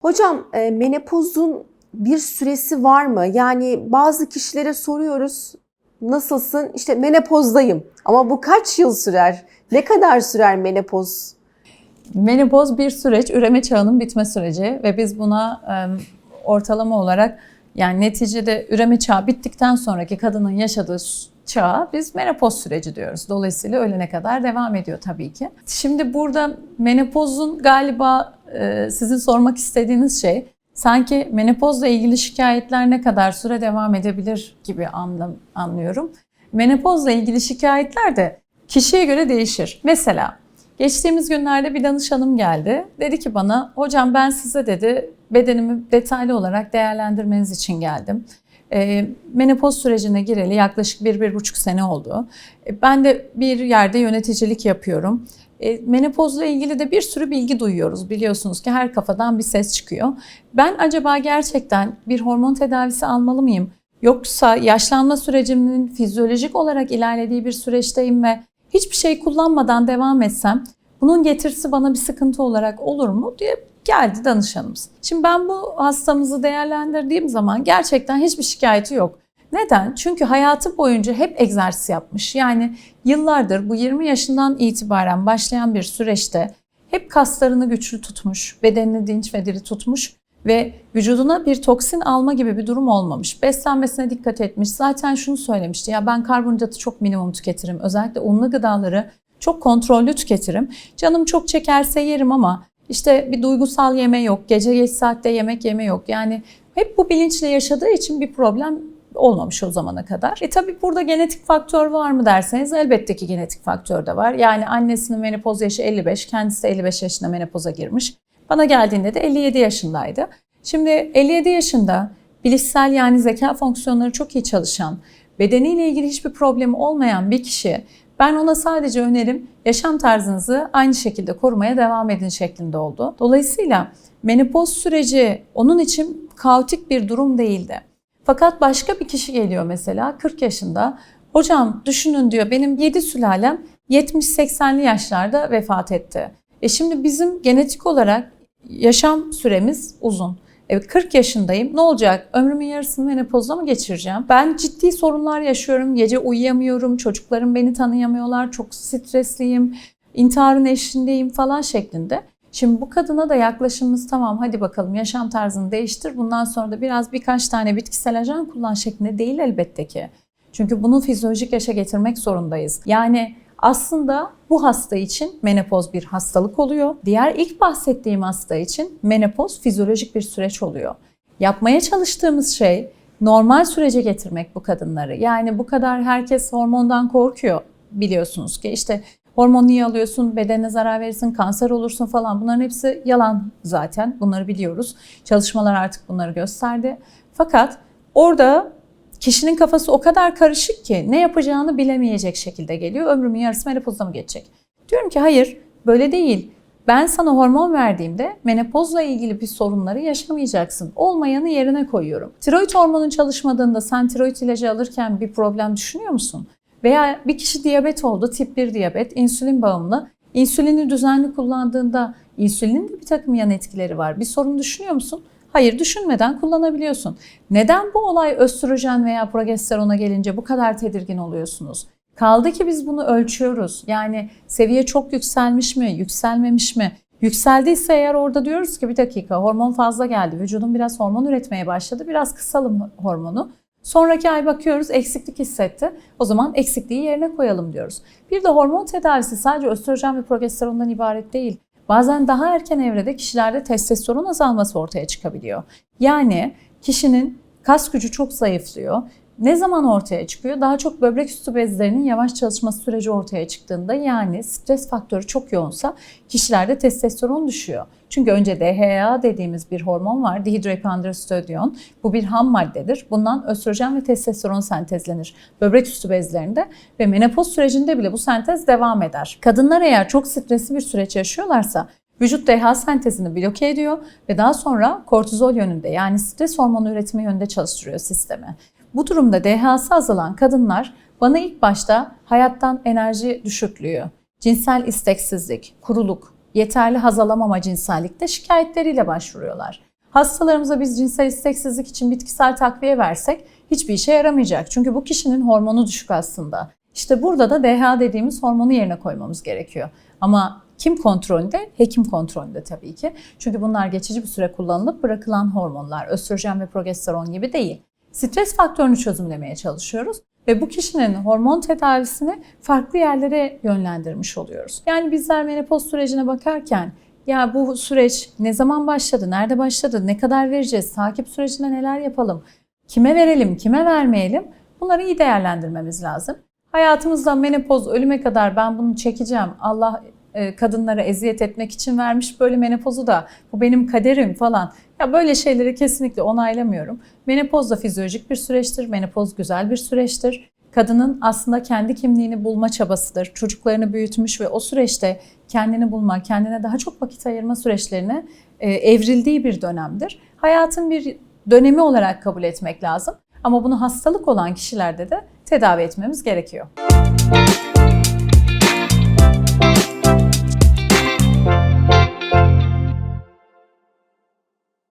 Hocam e, menopozun bir süresi var mı? Yani bazı kişilere soruyoruz nasılsın? İşte menopozdayım ama bu kaç yıl sürer? Ne kadar sürer menopoz? Menopoz bir süreç, üreme çağının bitme süreci ve biz buna e, ortalama olarak yani neticede üreme çağı bittikten sonraki kadının yaşadığı çağa biz menopoz süreci diyoruz. Dolayısıyla ölene kadar devam ediyor tabii ki. Şimdi burada menopozun galiba e, sizin sormak istediğiniz şey sanki menopozla ilgili şikayetler ne kadar süre devam edebilir gibi anlam, anlıyorum. Menopozla ilgili şikayetler de kişiye göre değişir. Mesela geçtiğimiz günlerde bir danışanım geldi. Dedi ki bana hocam ben size dedi bedenimi detaylı olarak değerlendirmeniz için geldim. E, menopoz sürecine gireli yaklaşık bir, bir buçuk sene oldu. E, ben de bir yerde yöneticilik yapıyorum. E, menopozla ilgili de bir sürü bilgi duyuyoruz. Biliyorsunuz ki her kafadan bir ses çıkıyor. Ben acaba gerçekten bir hormon tedavisi almalı mıyım? Yoksa yaşlanma sürecimin fizyolojik olarak ilerlediği bir süreçteyim ve hiçbir şey kullanmadan devam etsem bunun getirisi bana bir sıkıntı olarak olur mu diye geldi danışanımız. Şimdi ben bu hastamızı değerlendirdiğim zaman gerçekten hiçbir şikayeti yok. Neden? Çünkü hayatı boyunca hep egzersiz yapmış. Yani yıllardır bu 20 yaşından itibaren başlayan bir süreçte hep kaslarını güçlü tutmuş, bedenini dinç ve diri tutmuş ve vücuduna bir toksin alma gibi bir durum olmamış. Beslenmesine dikkat etmiş. Zaten şunu söylemişti. Ya ben karbonhidratı çok minimum tüketirim. Özellikle unlu gıdaları çok kontrollü tüketirim. Canım çok çekerse yerim ama işte bir duygusal yeme yok, gece geç saatte yemek yeme yok. Yani hep bu bilinçle yaşadığı için bir problem olmamış o zamana kadar. E tabi burada genetik faktör var mı derseniz elbette ki genetik faktör de var. Yani annesinin menopoz yaşı 55, kendisi de 55 yaşında menopoza girmiş. Bana geldiğinde de 57 yaşındaydı. Şimdi 57 yaşında bilişsel yani zeka fonksiyonları çok iyi çalışan, bedeniyle ilgili hiçbir problemi olmayan bir kişi ben ona sadece önerim yaşam tarzınızı aynı şekilde korumaya devam edin şeklinde oldu. Dolayısıyla menopoz süreci onun için kaotik bir durum değildi. Fakat başka bir kişi geliyor mesela 40 yaşında. Hocam düşünün diyor benim 7 sülalem 70-80'li yaşlarda vefat etti. E şimdi bizim genetik olarak yaşam süremiz uzun. Evet 40 yaşındayım. Ne olacak? Ömrümün yarısını menopozda mı geçireceğim? Ben ciddi sorunlar yaşıyorum. Gece uyuyamıyorum. Çocuklarım beni tanıyamıyorlar. Çok stresliyim. İntiharın eşindeyim falan şeklinde. Şimdi bu kadına da yaklaşımımız tamam hadi bakalım yaşam tarzını değiştir. Bundan sonra da biraz birkaç tane bitkisel ajan kullan şeklinde değil elbette ki. Çünkü bunu fizyolojik yaşa getirmek zorundayız. Yani aslında bu hasta için menopoz bir hastalık oluyor. Diğer ilk bahsettiğim hasta için menopoz fizyolojik bir süreç oluyor. Yapmaya çalıştığımız şey normal sürece getirmek bu kadınları. Yani bu kadar herkes hormondan korkuyor biliyorsunuz ki işte hormon niye alıyorsun, bedenine zarar verirsin, kanser olursun falan bunların hepsi yalan zaten bunları biliyoruz. Çalışmalar artık bunları gösterdi. Fakat orada kişinin kafası o kadar karışık ki ne yapacağını bilemeyecek şekilde geliyor. Ömrümün yarısı menopozda mı geçecek? Diyorum ki hayır böyle değil. Ben sana hormon verdiğimde menopozla ilgili bir sorunları yaşamayacaksın. Olmayanı yerine koyuyorum. Tiroid hormonun çalışmadığında sen tiroid ilacı alırken bir problem düşünüyor musun? Veya bir kişi diyabet oldu, tip 1 diyabet, insülin bağımlı. İnsülini düzenli kullandığında insülinin de bir takım yan etkileri var. Bir sorun düşünüyor musun? Hayır düşünmeden kullanabiliyorsun. Neden bu olay östrojen veya progesterona gelince bu kadar tedirgin oluyorsunuz? Kaldı ki biz bunu ölçüyoruz. Yani seviye çok yükselmiş mi, yükselmemiş mi? Yükseldiyse eğer orada diyoruz ki bir dakika hormon fazla geldi. Vücudun biraz hormon üretmeye başladı. Biraz kısalım hormonu. Sonraki ay bakıyoruz eksiklik hissetti. O zaman eksikliği yerine koyalım diyoruz. Bir de hormon tedavisi sadece östrojen ve progesterondan ibaret değil. Bazen daha erken evrede kişilerde testosteron azalması ortaya çıkabiliyor. Yani kişinin kas gücü çok zayıflıyor. Ne zaman ortaya çıkıyor? Daha çok böbrek üstü bezlerinin yavaş çalışması süreci ortaya çıktığında yani stres faktörü çok yoğunsa kişilerde testosteron düşüyor. Çünkü önce DHA dediğimiz bir hormon var. Dihidroepiandrosterodion. Bu bir ham maddedir. Bundan östrojen ve testosteron sentezlenir. Böbrek üstü bezlerinde ve menopoz sürecinde bile bu sentez devam eder. Kadınlar eğer çok stresli bir süreç yaşıyorlarsa Vücut DHA sentezini bloke ediyor ve daha sonra kortizol yönünde yani stres hormonu üretimi yönünde çalıştırıyor sistemi. Bu durumda DHA'sı azalan kadınlar bana ilk başta hayattan enerji düşüklüğü, cinsel isteksizlik, kuruluk, yeterli haz alamama cinsellikte şikayetleriyle başvuruyorlar. Hastalarımıza biz cinsel isteksizlik için bitkisel takviye versek hiçbir işe yaramayacak. Çünkü bu kişinin hormonu düşük aslında. İşte burada da DHA dediğimiz hormonu yerine koymamız gerekiyor. Ama kim kontrolünde? Hekim kontrolünde tabii ki. Çünkü bunlar geçici bir süre kullanılıp bırakılan hormonlar. Östrojen ve progesteron gibi değil. Stres faktörünü çözümlemeye çalışıyoruz ve bu kişinin hormon tedavisini farklı yerlere yönlendirmiş oluyoruz. Yani bizler menopoz sürecine bakarken ya bu süreç ne zaman başladı, nerede başladı, ne kadar vereceğiz, takip sürecinde neler yapalım, kime verelim, kime vermeyelim bunları iyi değerlendirmemiz lazım. Hayatımızda menopoz ölüme kadar ben bunu çekeceğim, Allah kadınlara eziyet etmek için vermiş böyle menopozu da bu benim kaderim falan. Ya böyle şeyleri kesinlikle onaylamıyorum. Menopoz da fizyolojik bir süreçtir. Menopoz güzel bir süreçtir. Kadının aslında kendi kimliğini bulma çabasıdır. Çocuklarını büyütmüş ve o süreçte kendini bulma, kendine daha çok vakit ayırma süreçlerine e, evrildiği bir dönemdir. Hayatın bir dönemi olarak kabul etmek lazım. Ama bunu hastalık olan kişilerde de tedavi etmemiz gerekiyor.